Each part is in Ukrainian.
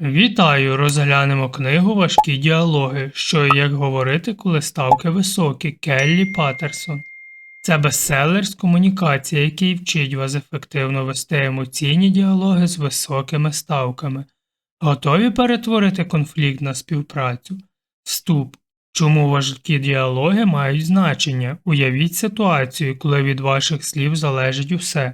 Вітаю! Розглянемо книгу Важкі діалоги, що і як говорити, коли ставки високі Келлі Паттерсон. Це бестселер з комунікації, який вчить вас ефективно вести емоційні діалоги з високими ставками. Готові перетворити конфлікт на співпрацю? Вступ. Чому важкі діалоги мають значення? Уявіть ситуацію, коли від ваших слів залежить усе.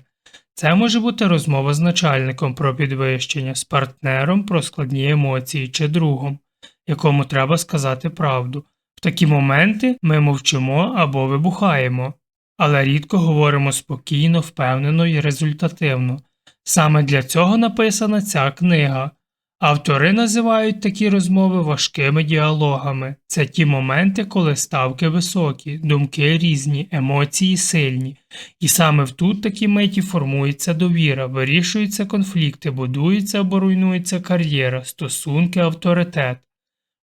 Це може бути розмова з начальником про підвищення, з партнером про складні емоції чи другом, якому треба сказати правду. В такі моменти ми мовчимо або вибухаємо, але рідко говоримо спокійно, впевнено і результативно. Саме для цього написана ця книга. Автори називають такі розмови важкими діалогами. Це ті моменти, коли ставки високі, думки різні, емоції сильні. І саме в тут такі миті формується довіра, вирішуються конфлікти, будується або руйнується кар'єра, стосунки, авторитет.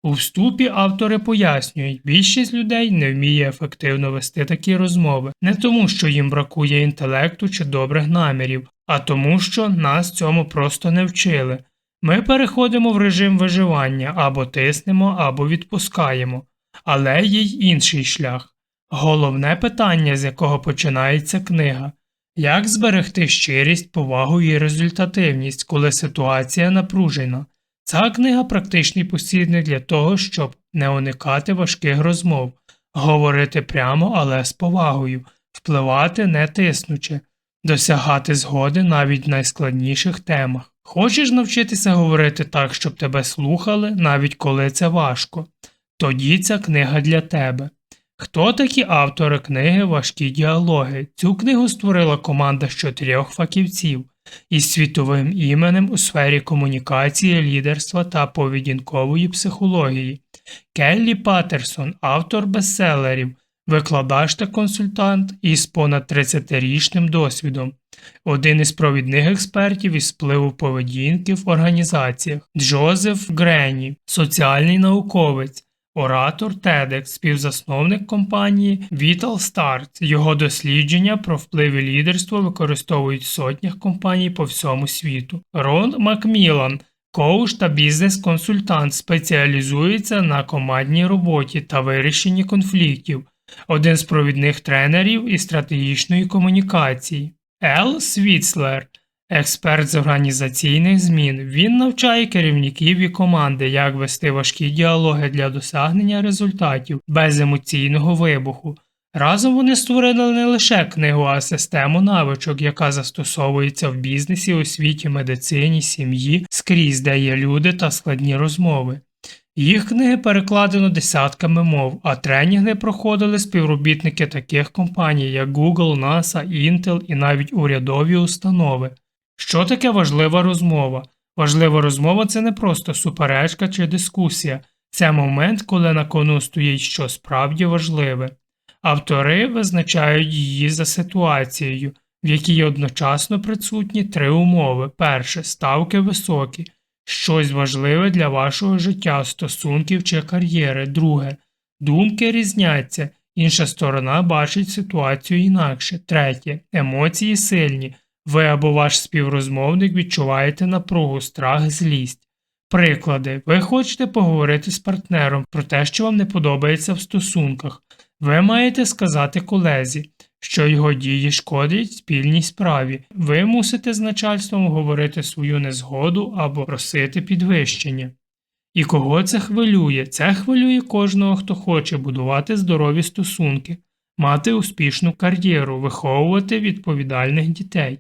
У вступі автори пояснюють, більшість людей не вміє ефективно вести такі розмови, не тому, що їм бракує інтелекту чи добрих намірів, а тому, що нас цьому просто не вчили. Ми переходимо в режим виживання або тиснемо, або відпускаємо, але є й інший шлях. Головне питання, з якого починається книга як зберегти щирість, повагу і результативність, коли ситуація напружена. Ця книга практичний посібник для того, щоб не уникати важких розмов, говорити прямо, але з повагою, впливати не тиснучи, досягати згоди навіть в найскладніших темах. Хочеш навчитися говорити так, щоб тебе слухали, навіть коли це важко, тоді ця книга для тебе. Хто такі автори книги Важкі діалоги? Цю книгу створила команда з чотирьох фахівців із світовим іменем у сфері комунікації, лідерства та поведінкової психології. Келлі Паттерсон, автор бестселерів, викладач та консультант із понад 30-річним досвідом, один із провідних експертів із впливу поведінки в організаціях, Джозеф Грені, соціальний науковець. Оратор TEDx, співзасновник компанії Vital Start. Його дослідження про вплив і лідерство використовують в сотнях компаній по всьому світу. Рон Макмілан, коуч та бізнес-консультант, спеціалізується на командній роботі та вирішенні конфліктів, один з провідних тренерів із стратегічної комунікації. Ел Свіцлер – Експерт з організаційних змін. Він навчає керівників і команди, як вести важкі діалоги для досягнення результатів без емоційного вибуху. Разом вони створили не лише книгу, а систему навичок, яка застосовується в бізнесі, освіті, медицині, сім'ї, скрізь, де є люди та складні розмови. Їх книги перекладено десятками мов, а тренінги проходили співробітники таких компаній, як Google, NASA, Intel і навіть урядові установи. Що таке важлива розмова? Важлива розмова це не просто суперечка чи дискусія, це момент, коли на кону стоїть що справді важливе. Автори визначають її за ситуацією, в якій одночасно присутні три умови. Перше ставки високі, щось важливе для вашого життя, стосунків чи кар'єри. Друге думки різняться, інша сторона бачить ситуацію інакше. Третє емоції сильні. Ви або ваш співрозмовник відчуваєте напругу, страх, злість. Приклади, ви хочете поговорити з партнером про те, що вам не подобається в стосунках. Ви маєте сказати колезі, що його дії шкодять спільній справі. Ви мусите з начальством говорити свою незгоду або просити підвищення. І кого це хвилює? Це хвилює кожного, хто хоче будувати здорові стосунки, мати успішну кар'єру, виховувати відповідальних дітей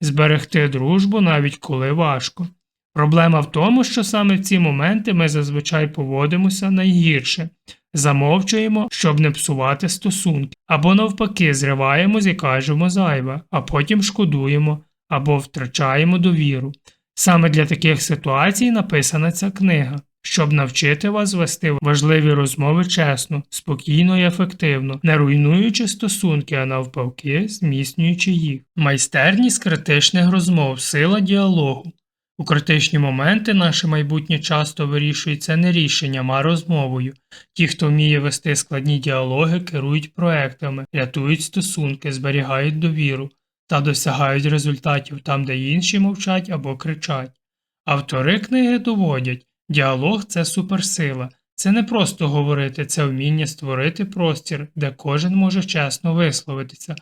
зберегти дружбу навіть коли важко. Проблема в тому, що саме в ці моменти ми зазвичай поводимося найгірше, замовчуємо, щоб не псувати стосунки, або навпаки, зриваємось і кажемо зайве, а потім шкодуємо або втрачаємо довіру. Саме для таких ситуацій написана ця книга щоб навчити вас вести важливі розмови чесно, спокійно і ефективно, не руйнуючи стосунки, а навпаки, зміцнюючи їх. Майстерність критичних розмов, сила діалогу. У критичні моменти наше майбутнє часто вирішується не рішенням, а розмовою. Ті, хто вміє вести складні діалоги, керують проектами, рятують стосунки, зберігають довіру та досягають результатів там, де інші мовчать або кричать. Автори книги доводять, діалог це суперсила. Це не просто говорити, це вміння створити простір, де кожен може чесно висловитися,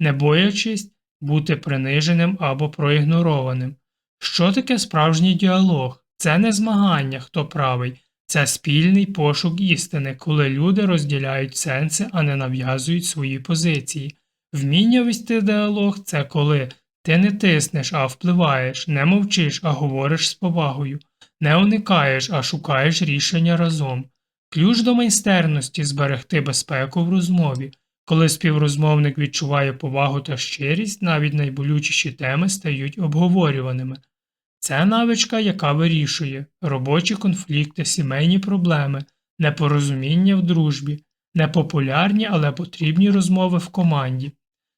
не боячись бути приниженим або проігнорованим. Що таке справжній діалог? Це не змагання, хто правий, це спільний пошук істини, коли люди розділяють сенси, а не нав'язують свої позиції. Вміння вести діалог це коли ти не тиснеш, а впливаєш, не мовчиш, а говориш з повагою, не уникаєш, а шукаєш рішення разом. Ключ до майстерності зберегти безпеку в розмові. Коли співрозмовник відчуває повагу та щирість, навіть найболючіші теми стають обговорюваними. Це навичка, яка вирішує робочі конфлікти, сімейні проблеми, непорозуміння в дружбі, непопулярні, але потрібні розмови в команді.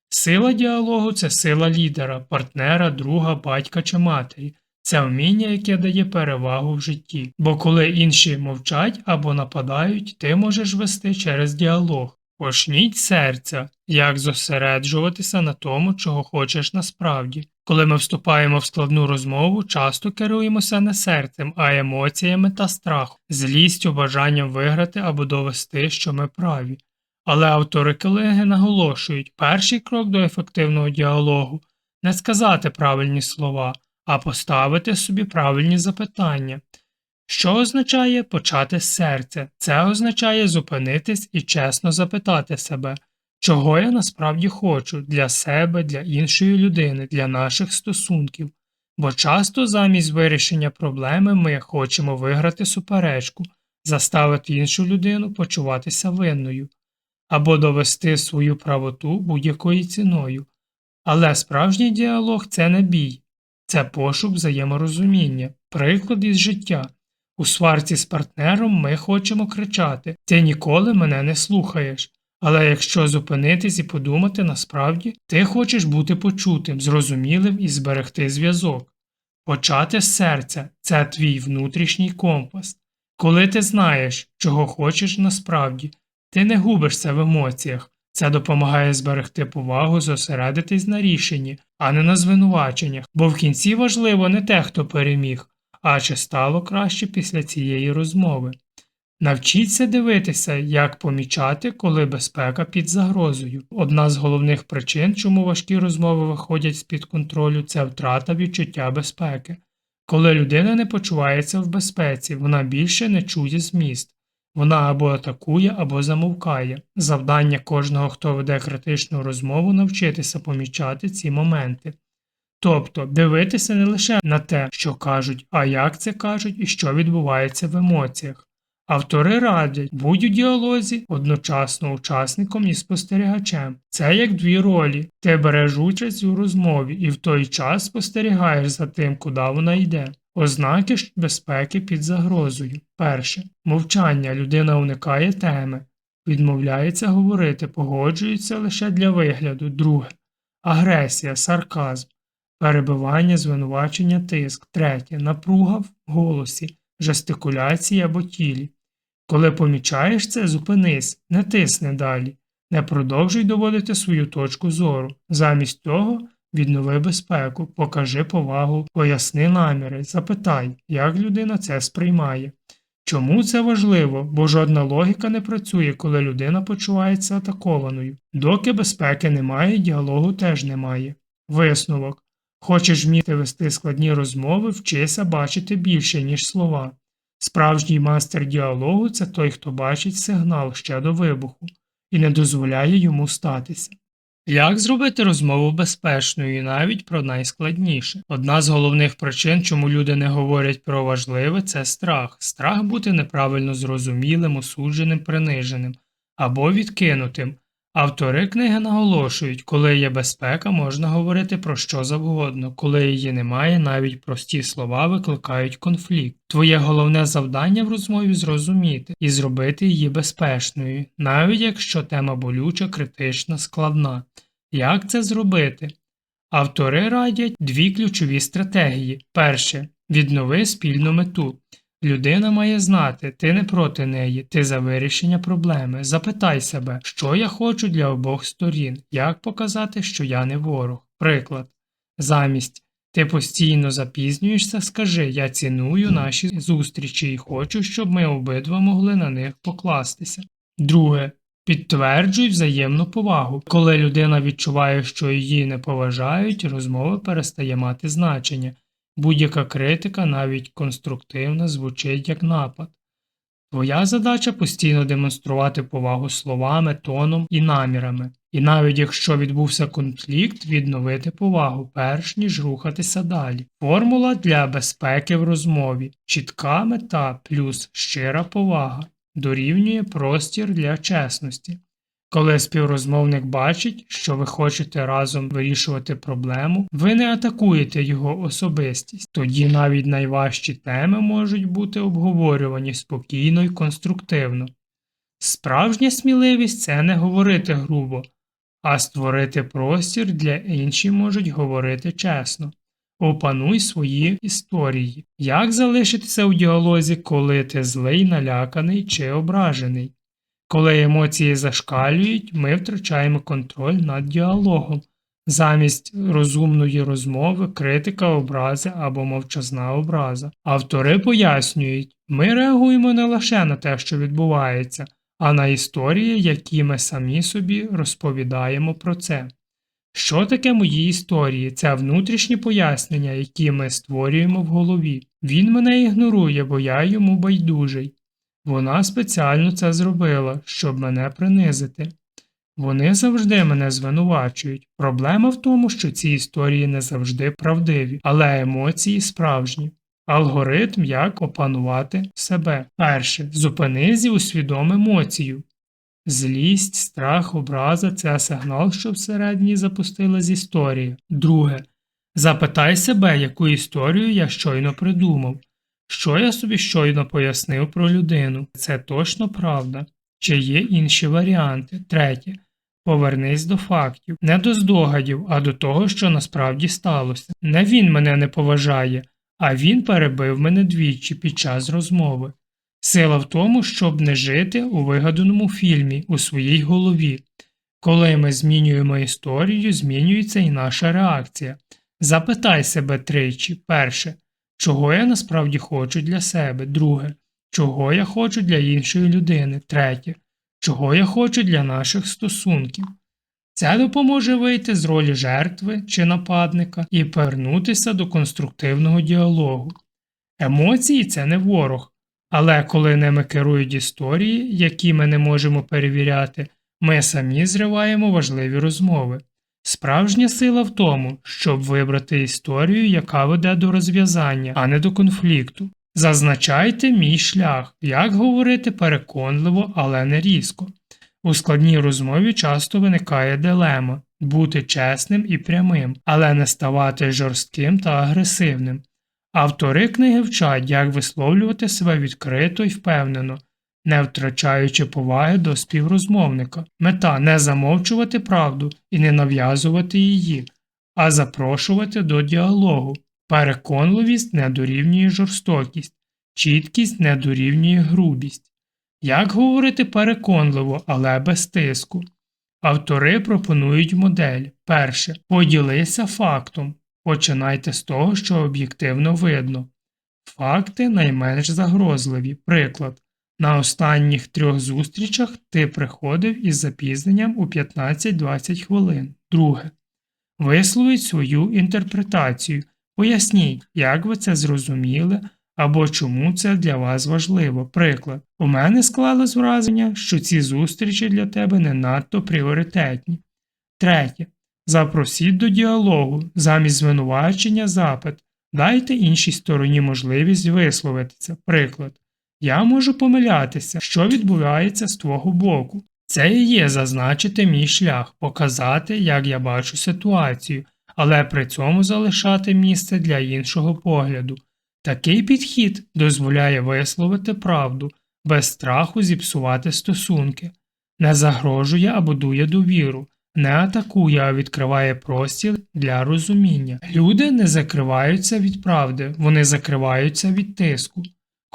Сила діалогу це сила лідера, партнера, друга, батька чи матері. Це вміння, яке дає перевагу в житті. Бо коли інші мовчать або нападають, ти можеш вести через діалог. Почніть серця, як зосереджуватися на тому, чого хочеш насправді. Коли ми вступаємо в складну розмову, часто керуємося не серцем, а емоціями та страхом, злістю, бажанням виграти або довести, що ми праві. Але автори колеги наголошують, перший крок до ефективного діалогу не сказати правильні слова, а поставити собі правильні запитання. Що означає почати з серця? Це означає зупинитись і чесно запитати себе, чого я насправді хочу для себе, для іншої людини, для наших стосунків. Бо часто замість вирішення проблеми ми хочемо виграти суперечку, заставити іншу людину почуватися винною або довести свою правоту будь-якою ціною. Але справжній діалог це не бій, це пошук взаєморозуміння, приклад із життя. У сварці з партнером ми хочемо кричати Ти ніколи мене не слухаєш. Але якщо зупинитись і подумати, насправді ти хочеш бути почутим, зрозумілим і зберегти зв'язок. Почати з серця це твій внутрішній компас. Коли ти знаєш, чого хочеш насправді, ти не губишся в емоціях. Це допомагає зберегти повагу, зосередитись на рішенні, а не на звинуваченнях, бо в кінці важливо не те, хто переміг, а чи стало краще після цієї розмови. Навчіться дивитися, як помічати, коли безпека під загрозою. Одна з головних причин, чому важкі розмови виходять з-під контролю, це втрата відчуття безпеки. Коли людина не почувається в безпеці, вона більше не чує зміст. Вона або атакує, або замовкає. Завдання кожного, хто веде критичну розмову, навчитися помічати ці моменти. Тобто дивитися не лише на те, що кажуть, а як це кажуть і що відбувається в емоціях. Автори радять будь у діалозі одночасно учасником і спостерігачем. Це як дві ролі. Ти береш участь у розмові і в той час спостерігаєш за тим, куди вона йде. Ознаки безпеки під загрозою. Перше. Мовчання людина уникає теми, відмовляється говорити, погоджується лише для вигляду. Друге. Агресія, сарказм, перебивання, звинувачення, тиск. Третє. Напруга в голосі, жестикуляції або тілі. Коли помічаєш це, зупинись, не тисни далі, не продовжуй доводити свою точку зору. Замість того віднови безпеку, покажи повагу, поясни наміри, запитай, як людина це сприймає. Чому це важливо, бо жодна логіка не працює, коли людина почувається атакованою. Доки безпеки немає, діалогу теж немає. Висновок Хочеш вміти вести складні розмови, вчися бачити більше, ніж слова. Справжній мастер діалогу це той, хто бачить сигнал ще до вибуху і не дозволяє йому статися. Як зробити розмову безпечною і навіть про найскладніше? Одна з головних причин, чому люди не говорять про важливе, це страх. Страх бути неправильно зрозумілим, осудженим, приниженим або відкинутим. Автори книги наголошують, коли є безпека, можна говорити про що завгодно, коли її немає, навіть прості слова викликають конфлікт. Твоє головне завдання в розмові зрозуміти і зробити її безпечною, навіть якщо тема болюча, критична, складна. Як це зробити? Автори радять дві ключові стратегії. Перше віднови спільну мету. Людина має знати, ти не проти неї, ти за вирішення проблеми. Запитай себе, що я хочу для обох сторін, як показати, що я не ворог. Приклад. Замість Ти постійно запізнюєшся, скажи, я ціную наші зустрічі і хочу, щоб ми обидва могли на них покластися. Друге. Підтверджуй взаємну повагу. Коли людина відчуває, що її не поважають, розмова перестає мати значення. Будь-яка критика, навіть конструктивна, звучить як напад. Твоя задача постійно демонструвати повагу словами, тоном і намірами. І навіть якщо відбувся конфлікт, відновити повагу, перш ніж рухатися далі. Формула для безпеки в розмові. Чітка мета плюс щира повага дорівнює простір для чесності. Коли співрозмовник бачить, що ви хочете разом вирішувати проблему, ви не атакуєте його особистість. Тоді навіть найважчі теми можуть бути обговорювані спокійно і конструктивно. Справжня сміливість це не говорити грубо, а створити простір, для інші можуть говорити чесно. Опануй свої історії. Як залишитися у діалозі, коли ти злий, наляканий чи ображений? Коли емоції зашкалюють, ми втрачаємо контроль над діалогом. Замість розумної розмови, критика образи або мовчазна образа. Автори пояснюють, ми реагуємо не лише на те, що відбувається, а на історії, які ми самі собі розповідаємо про це. Що таке мої історії? Це внутрішні пояснення, які ми створюємо в голові. Він мене ігнорує, бо я йому байдужий. Вона спеціально це зробила, щоб мене принизити. Вони завжди мене звинувачують. Проблема в тому, що ці історії не завжди правдиві, але емоції справжні. Алгоритм, як опанувати себе. Перше. Зупинись і усвідом емоцію. Злість, страх, образа це сигнал, що всередині запустилась історія. Друге. Запитай себе, яку історію я щойно придумав. Що я собі щойно пояснив про людину? Це точно правда. Чи є інші варіанти? Третє. Повернись до фактів, не до здогадів, а до того, що насправді сталося. Не він мене не поважає, а він перебив мене двічі під час розмови. Сила в тому, щоб не жити у вигаданому фільмі у своїй голові. Коли ми змінюємо історію, змінюється і наша реакція. Запитай себе тричі перше, чого я насправді хочу для себе, друге, чого я хочу для іншої людини, третє, чого я хочу для наших стосунків. Це допоможе вийти з ролі жертви чи нападника і повернутися до конструктивного діалогу. Емоції це не ворог, але коли ними керують історії, які ми не можемо перевіряти, ми самі зриваємо важливі розмови. Справжня сила в тому, щоб вибрати історію, яка веде до розв'язання, а не до конфлікту. Зазначайте мій шлях, як говорити переконливо, але не різко. У складній розмові часто виникає дилема бути чесним і прямим, але не ставати жорстким та агресивним. Автори книги вчать, як висловлювати себе відкрито і впевнено, не втрачаючи поваги до співрозмовника. Мета не замовчувати правду і не нав'язувати її, а запрошувати до діалогу. Переконливість не дорівнює жорстокість, чіткість не дорівнює грубість. Як говорити переконливо, але без тиску? Автори пропонують модель. Перше. Поділися фактом. Починайте з того, що об'єктивно видно. Факти найменш загрозливі. Приклад. На останніх трьох зустрічах ти приходив із запізненням у 15-20 хвилин. Друге. Висловіть свою інтерпретацію. Поясніть, як ви це зрозуміли або чому це для вас важливо. Приклад. У мене склалось враження, що ці зустрічі для тебе не надто пріоритетні. Третє. Запросіть до діалогу, замість звинувачення запит. Дайте іншій стороні можливість висловитися. Приклад. Я можу помилятися, що відбувається з твого боку. Це і є зазначити мій шлях, показати, як я бачу ситуацію, але при цьому залишати місце для іншого погляду. Такий підхід дозволяє висловити правду, без страху зіпсувати стосунки, не загрожує а будує довіру, не атакує, а відкриває простір для розуміння. Люди не закриваються від правди, вони закриваються від тиску.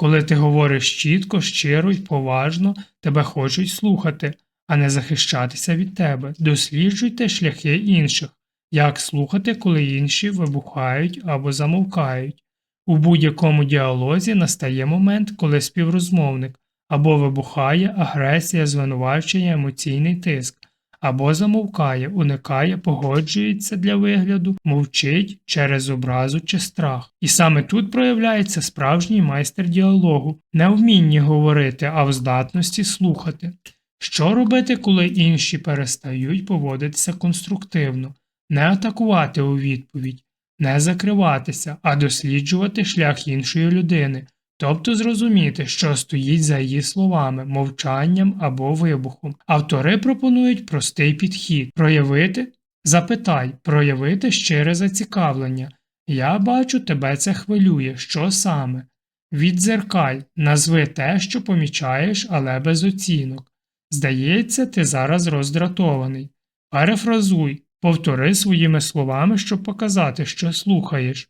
Коли ти говориш чітко, щиро й поважно, тебе хочуть слухати, а не захищатися від тебе. Досліджуйте шляхи інших, Як слухати, коли інші вибухають або замовкають. У будь-якому діалозі настає момент, коли співрозмовник або вибухає агресія, звинувачення, емоційний тиск, або замовкає, уникає, погоджується для вигляду, мовчить через образу чи страх. І саме тут проявляється справжній майстер діалогу, не в вмінні говорити, а в здатності слухати. Що робити, коли інші перестають поводитися конструктивно, не атакувати у відповідь, не закриватися, а досліджувати шлях іншої людини, тобто зрозуміти, що стоїть за її словами, мовчанням або вибухом. Автори пропонують простий підхід проявити, запитай, проявити щире зацікавлення. Я бачу, тебе це хвилює, що саме. Віддзеркаль, назви те, що помічаєш, але без оцінок. Здається, ти зараз роздратований. Перефразуй, повтори своїми словами, щоб показати, що слухаєш.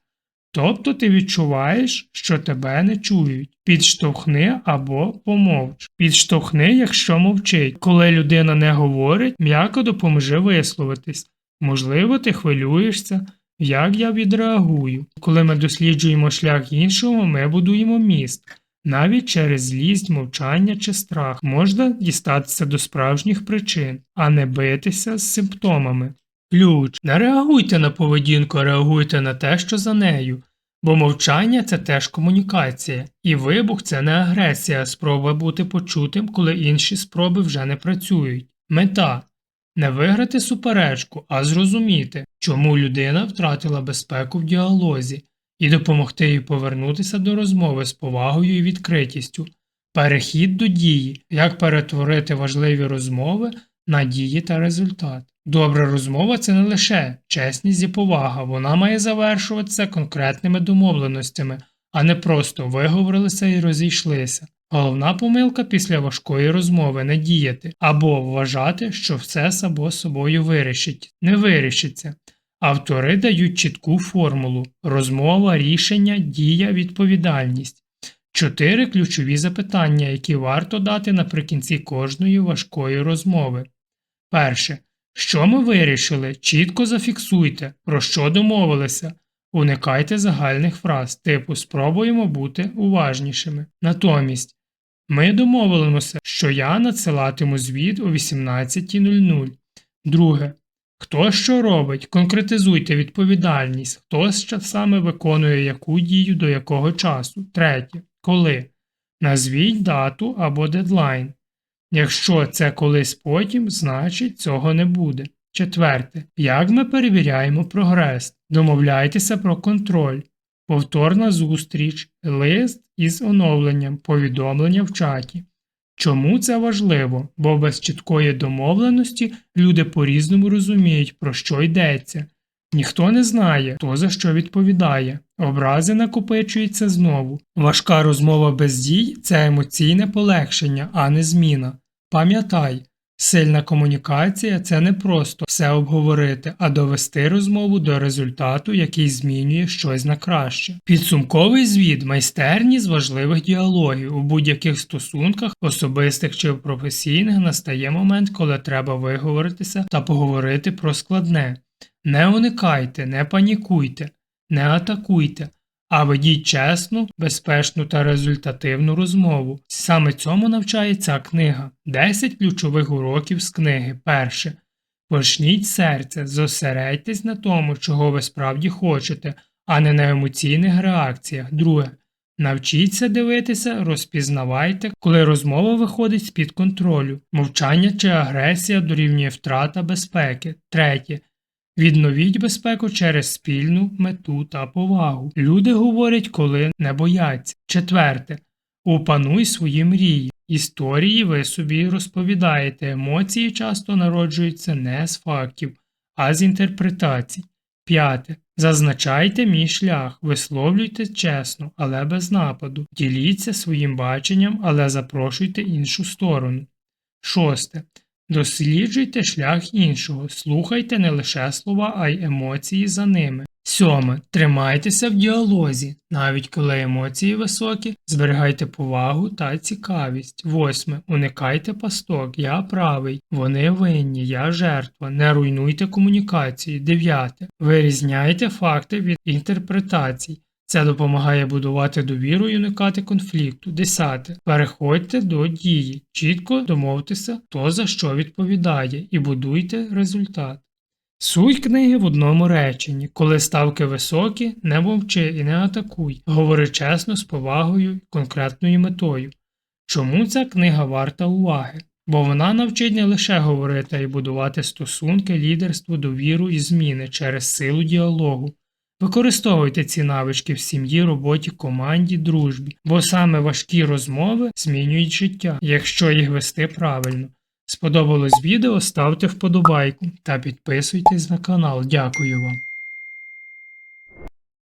Тобто ти відчуваєш, що тебе не чують. Підштовхни або помовч. Підштовхни, якщо мовчить. Коли людина не говорить, м'яко допоможи висловитись. Можливо, ти хвилюєшся, як я відреагую. Коли ми досліджуємо шлях іншого, ми будуємо міст. Навіть через злість, мовчання чи страх можна дістатися до справжніх причин, а не битися з симптомами. Ключ. Не реагуйте на поведінку, а реагуйте на те, що за нею. Бо мовчання це теж комунікація, і вибух це не агресія, спроба бути почутим, коли інші спроби вже не працюють. Мета не виграти суперечку, а зрозуміти, чому людина втратила безпеку в діалозі, і допомогти їй повернутися до розмови з повагою і відкритістю. Перехід до дії, як перетворити важливі розмови на дії та результат. Добра розмова це не лише чесність і повага, вона має завершуватися конкретними домовленостями, а не просто виговорилися і розійшлися. Головна помилка після важкої розмови не діяти або вважати, що все само собою вирішить. Не вирішиться. Автори дають чітку формулу розмова, рішення, дія, відповідальність. Чотири ключові запитання, які варто дати наприкінці кожної важкої розмови. Перше. Що ми вирішили? Чітко зафіксуйте, про що домовилися. Уникайте загальних фраз, типу спробуємо бути уважнішими. Натомість, ми домовилися, що я надсилатиму звіт о 18.00. Друге. Хто що робить? Конкретизуйте відповідальність, хто саме виконує яку дію до якого часу. Третє. Коли? Назвіть дату або дедлайн. Якщо це колись потім, значить цього не буде. Четверте. Як ми перевіряємо прогрес? Домовляйтеся про контроль, повторна зустріч, лист із оновленням, повідомлення в чаті. Чому це важливо? Бо без чіткої домовленості люди по-різному розуміють, про що йдеться. Ніхто не знає, хто за що відповідає. Образи накопичуються знову. Важка розмова без дій це емоційне полегшення, а не зміна. Пам'ятай, сильна комунікація це не просто все обговорити, а довести розмову до результату, який змінює щось на краще. Підсумковий звіт майстерність важливих діалогів у будь-яких стосунках, особистих чи професійних, настає момент, коли треба виговоритися та поговорити про складне. Не уникайте, не панікуйте, не атакуйте, а ведіть чесну, безпечну та результативну розмову. Саме цьому навчає ця книга. 10 ключових уроків з книги. Перше. Почніть серце, зосередьтесь на тому, чого ви справді хочете, а не на емоційних реакціях. Друге. Навчіться дивитися, розпізнавайте, коли розмова виходить з-під контролю, мовчання чи агресія дорівнює втрата безпеки. Третє. Відновіть безпеку через спільну мету та повагу. Люди говорять, коли не бояться. Четверте. Опануй свої мрії. Історії ви собі розповідаєте. Емоції часто народжуються не з фактів, а з інтерпретацій. П'яте. Зазначайте мій шлях, висловлюйте чесно, але без нападу. Діліться своїм баченням, але запрошуйте іншу сторону. Шосте. Досліджуйте шлях іншого, слухайте не лише слова, а й емоції за ними. Сьоме. Тримайтеся в діалозі, навіть коли емоції високі, зберігайте повагу та цікавість. Восьме. Уникайте пасток. Я правий. Вони винні, я жертва. Не руйнуйте комунікації. Дев'яте. Вирізняйте факти від інтерпретацій. Це допомагає будувати довіру і уникати конфлікту. Десяте. Переходьте до дії. Чітко домовтеся, хто за що відповідає, і будуйте результат. Суть книги в одному реченні. Коли ставки високі, не мовчи і не атакуй. Говори чесно, з повагою і конкретною метою. Чому ця книга варта уваги? Бо вона навчить не лише говорити, й будувати стосунки, лідерство, довіру і зміни через силу діалогу. Використовуйте ці навички в сім'ї, роботі, команді, дружбі, бо саме важкі розмови змінюють життя, якщо їх вести правильно. Сподобалось відео, ставте вподобайку та підписуйтесь на канал. Дякую вам.